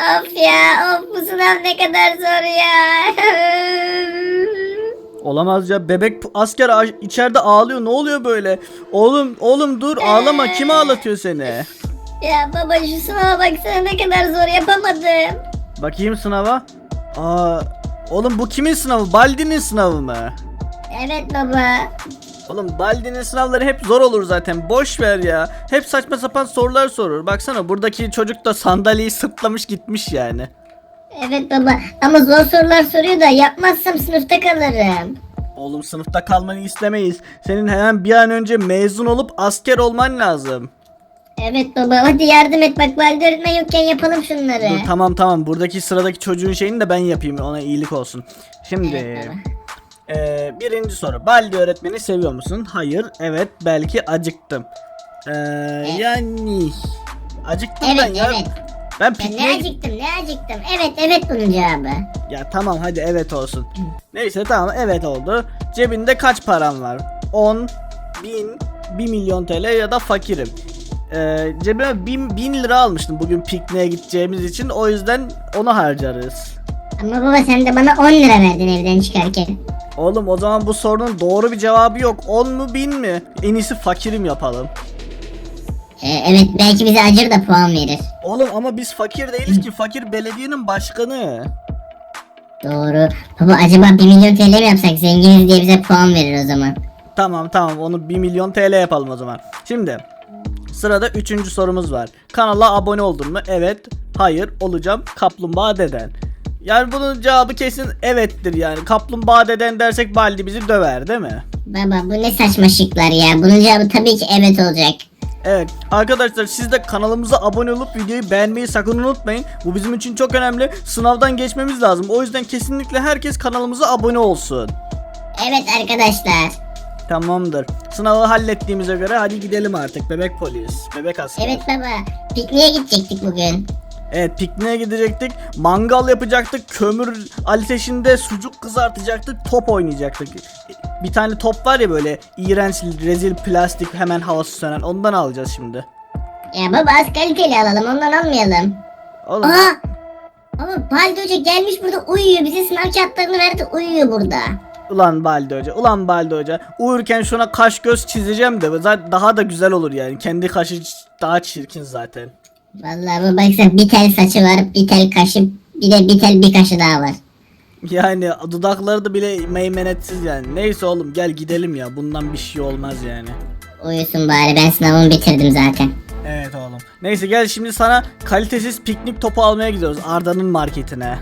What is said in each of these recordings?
of ya of bu sınav ne kadar zor ya. Olamaz ya bebek asker içeride ağlıyor ne oluyor böyle? Oğlum oğlum dur ağlama kim ağlatıyor seni? ya baba şu sınava baksana ne kadar zor yapamadım. Bakayım sınava. Aa, oğlum bu kimin sınavı? Baldi'nin sınavı mı? Evet baba. Oğlum Baldi'nin sınavları hep zor olur zaten. Boş ver ya. Hep saçma sapan sorular sorur. Baksana buradaki çocuk da sandalyeyi sırtlamış gitmiş yani. Evet baba ama zor sorular soruyor da yapmazsam sınıfta kalırım. Oğlum sınıfta kalmanı istemeyiz. Senin hemen bir an önce mezun olup asker olman lazım. Evet baba hadi yardım et bak valide öğretmen yokken yapalım şunları. Dur tamam tamam buradaki sıradaki çocuğun şeyini de ben yapayım ona iyilik olsun. Şimdi Evet, baba. Eee, birinci soru. Baldi öğretmeni seviyor musun? Hayır. Evet. Belki acıktım. Eee, yani acıktım ben Evet ya. evet. Ben Ben pikniğe ne acıktım ne acıktım. Evet evet bunun cevabı. Ya tamam hadi evet olsun. Neyse tamam evet oldu. Cebinde kaç param var? 10, 1000, 1 milyon TL ya da fakirim. Ee, cebime 1000, 1000 lira almıştım bugün pikniğe gideceğimiz için. O yüzden onu harcarız. Ama baba sen de bana 10 lira verdin evden çıkarken. Oğlum o zaman bu sorunun doğru bir cevabı yok. 10 mu 1000 mi? En iyisi fakirim yapalım. Ee, evet belki bize acır da puan verir. Oğlum ama biz fakir değiliz ki. Fakir belediyenin başkanı. Doğru. Baba acaba 1 milyon TL mi yapsak zenginiz diye bize puan verir o zaman. Tamam tamam onu 1 milyon TL yapalım o zaman. Şimdi sırada üçüncü sorumuz var. Kanala abone oldun mu? Evet. Hayır. Olacağım. Kaplumbağa deden. Yani bunun cevabı kesin evettir yani. Kaplumbağa deden dersek Baldi bizi döver değil mi? Baba bu ne saçma şıklar ya. Bunun cevabı tabii ki evet olacak. Evet arkadaşlar siz de kanalımıza abone olup videoyu beğenmeyi sakın unutmayın. Bu bizim için çok önemli. Sınavdan geçmemiz lazım. O yüzden kesinlikle herkes kanalımıza abone olsun. Evet arkadaşlar. Tamamdır. Sınavı hallettiğimize göre hadi gidelim artık bebek polis, bebek asker. Evet baba. Pikniğe gidecektik bugün. Evet pikniğe gidecektik. Mangal yapacaktık. Kömür ateşinde sucuk kızartacaktık. Top oynayacaktık. Bir tane top var ya böyle iğrenç rezil plastik hemen havası sönen. Ondan alacağız şimdi. Ya baba az kaliteli alalım ondan almayalım. Oğlum. Aa! Baba Baldi Hoca gelmiş burada uyuyor. Bize sınav kağıtlarını verdi uyuyor burada. Ulan Baldi Hoca. Ulan Baldi Hoca. Uyurken şuna kaş göz çizeceğim de zaten daha da güzel olur yani. Kendi kaşı daha çirkin zaten. Vallahi baba baksana bir tel saçı var, bir tel kaşı, bir de bir tel bir kaşı daha var. Yani dudakları da bile meymenetsiz yani. Neyse oğlum gel gidelim ya. Bundan bir şey olmaz yani. Uyusun bari ben sınavımı bitirdim zaten. Evet oğlum. Neyse gel şimdi sana kalitesiz piknik topu almaya gidiyoruz Arda'nın marketine.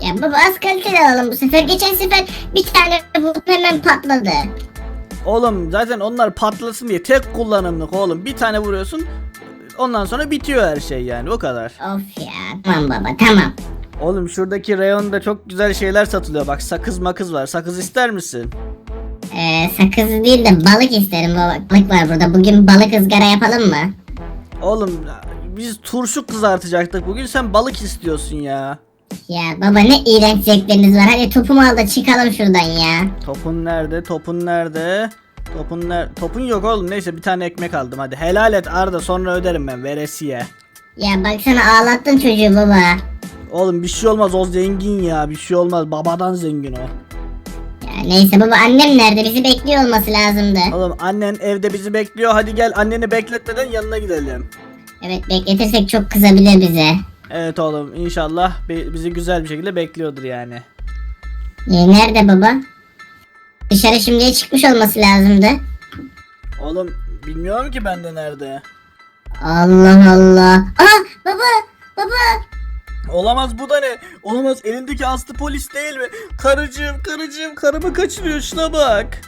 Ya baba az kaliteli alalım bu sefer. Geçen sefer bir tane buldum hemen patladı. Oğlum zaten onlar patlasın diye tek kullanımlık oğlum. Bir tane vuruyorsun ondan sonra bitiyor her şey yani o kadar. Of ya tamam baba tamam. Oğlum şuradaki reyonda çok güzel şeyler satılıyor. Bak sakız makız var. Sakız ister misin? Ee, sakız değil de balık isterim baba. Balık var burada. Bugün balık ızgara yapalım mı? Oğlum biz turşu kızartacaktık bugün sen balık istiyorsun ya. Ya baba ne iğrenç zevkleriniz var. Hadi topumu al da çıkalım şuradan ya. Topun nerede? Topun nerede? Topun ner Topun yok oğlum. Neyse bir tane ekmek aldım hadi. Helal et Arda sonra öderim ben veresiye. Ya baksana ağlattın çocuğu baba. Oğlum bir şey olmaz o zengin ya. Bir şey olmaz. Babadan zengin o. Ya neyse baba annem nerede? Bizi bekliyor olması lazımdı. Oğlum annen evde bizi bekliyor. Hadi gel anneni bekletmeden yanına gidelim. Evet bekletirsek çok kızabilir bize. Evet oğlum inşallah bi- bizi güzel bir şekilde bekliyordur yani. Ee, nerede baba? Dışarı şimdiye çıkmış olması lazımdı. Oğlum bilmiyorum ki bende nerede. Allah Allah. Aa baba baba. Olamaz bu da ne? Olamaz elindeki aslı polis değil mi? Karıcığım karıcığım karımı kaçırıyor şuna bak.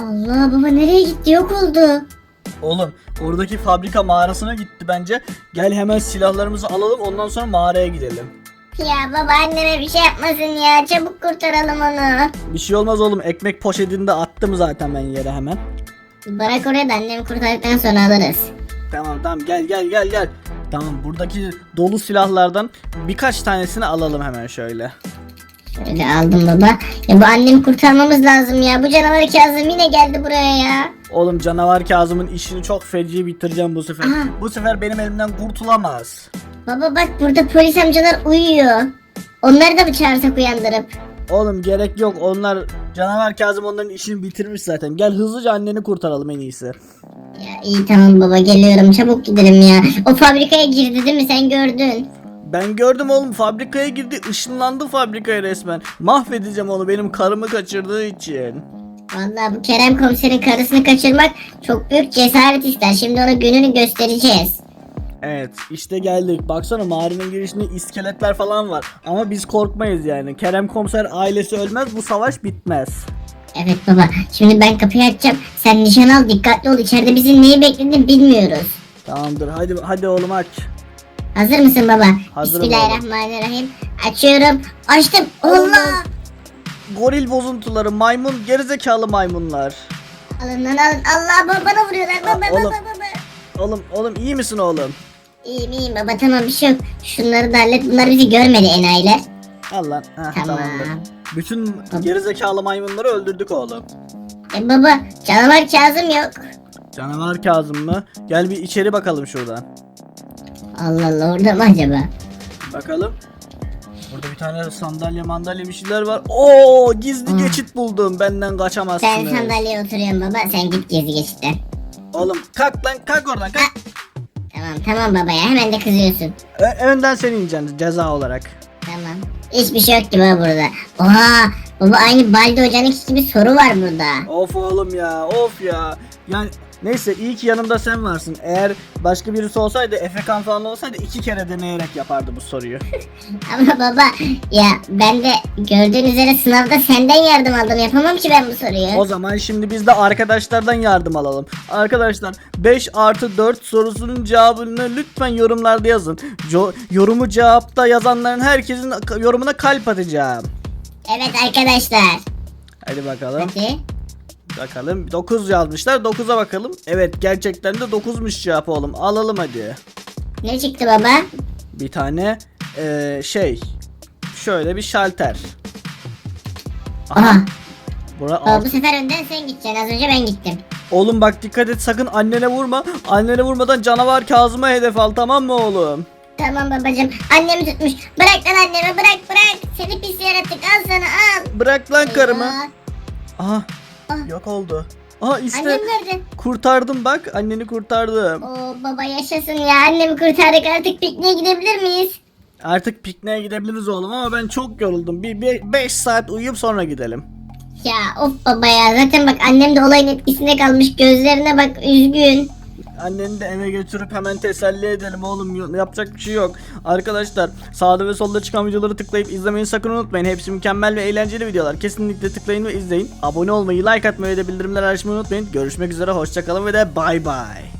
Allah baba nereye gitti yok oldu. Oğlum oradaki fabrika mağarasına gitti bence. Gel hemen silahlarımızı alalım ondan sonra mağaraya gidelim. Ya baba anneme bir şey yapmasın ya çabuk kurtaralım onu. Bir şey olmaz oğlum ekmek poşetinde attım zaten ben yere hemen. Bırak oraya da annemi kurtardıktan sonra alırız. Tamam tamam gel gel gel gel. Tamam buradaki dolu silahlardan birkaç tanesini alalım hemen şöyle. Şöyle aldım baba. Ya bu annemi kurtarmamız lazım ya. Bu canavar Kazım yine geldi buraya ya. Oğlum canavar Kazım'ın işini çok feci bitireceğim bu sefer. Aha. Bu sefer benim elimden kurtulamaz. Baba bak burada polis amcalar uyuyor. Onları da mı çağırsak uyandırıp? Oğlum gerek yok. Onlar canavar Kazım onların işini bitirmiş zaten. Gel hızlıca anneni kurtaralım en iyisi. Ya iyi tamam baba geliyorum çabuk gidelim ya. O fabrikaya girdi değil mi sen gördün? Ben gördüm oğlum fabrikaya girdi ışınlandı fabrikaya resmen. Mahvedeceğim onu benim karımı kaçırdığı için. Vallahi bu Kerem komiserin karısını kaçırmak çok büyük cesaret ister. Şimdi ona gününü göstereceğiz. Evet işte geldik. Baksana mağaranın girişinde iskeletler falan var. Ama biz korkmayız yani. Kerem komiser ailesi ölmez bu savaş bitmez. Evet baba şimdi ben kapıyı açacağım. Sen nişan al dikkatli ol içeride bizim neyi beklediğini bilmiyoruz. Tamamdır hadi hadi oğlum aç. Hazır mısın baba? Hazırım Bismillahirrahmanirrahim. Açıyorum. Açtım. Allah! Goril bozuntuları maymun gerizekalı maymunlar. Alın lan alın. Allah baba bana vuruyorlar. Baba baba oğlum. baba. Oğlum oğlum iyi misin oğlum? İyiyim iyiyim baba tamam bir şey yok. Şunları da hallet. Bunlar bizi görmedi enayiler. Al lan. Heh, Tamam. tamamdır. Bütün gerizekalı maymunları öldürdük oğlum. E baba canavar Kazım yok. Canavar Kazım mı? Gel bir içeri bakalım şuradan. Allah Allah orada mı acaba? Bakalım. Burada bir tane sandalye mandalye bir şeyler var. Oo gizli geçit buldum. Benden kaçamazsınız. Ben sandalyeye oturuyorum baba. Sen git gezi geçitten. Oğlum kalk lan kalk oradan kalk. Tamam tamam baba ya hemen de kızıyorsun. Ö- önden sen ineceksin ceza olarak. Tamam. Hiçbir şey yok ki baba burada. Oha baba aynı Baldi hocanınki gibi soru var burada. Of oğlum ya of ya. Yani neyse iyi ki yanımda sen varsın. Eğer başka birisi olsaydı Efekan falan olsaydı iki kere deneyerek yapardı bu soruyu. Ama baba ya ben de gördüğün üzere sınavda senden yardım aldım. Yapamam ki ben bu soruyu. o zaman şimdi biz de arkadaşlardan yardım alalım. Arkadaşlar 5 artı 4 sorusunun cevabını lütfen yorumlarda yazın. Jo- yorumu cevapta yazanların herkesin yorumuna kalp atacağım. Evet arkadaşlar. Hadi bakalım. Hadi. Bakalım 9 yazmışlar 9'a bakalım. Evet gerçekten de 9'muş cevap oğlum. Alalım hadi. Ne çıktı baba? bir tane eee, şey şöyle bir şalter. Aha. Bura Baba bu sefer önden sen gideceksin. Az önce ben gittim. Oğlum bak dikkat et sakın annene vurma. Annene vurmadan canavar Kazım'a hedef al tamam mı oğlum? Tamam babacım. Annemi tutmuş. Bırak lan annemi bırak bırak. Seni pis yaratık al sana al. Bırak lan karımı. Eyvah. Aha Ah. yok oldu. Aha işte Annem nerede? kurtardım bak anneni kurtardım. Oo baba yaşasın ya. Annemi kurtardık artık pikniğe gidebilir miyiz? Artık pikniğe gidebiliriz oğlum ama ben çok yoruldum. Bir 5 saat uyuyup sonra gidelim. Ya of baba ya. Zaten bak annem de olayın etkisinde kalmış. Gözlerine bak üzgün. Anneni de eve götürüp hemen teselli edelim oğlum yapacak bir şey yok. Arkadaşlar sağda ve solda çıkan videoları tıklayıp izlemeyi sakın unutmayın. Hepsi mükemmel ve eğlenceli videolar. Kesinlikle tıklayın ve izleyin. Abone olmayı, like atmayı ve de bildirimleri açmayı unutmayın. Görüşmek üzere hoşçakalın ve de bay bay.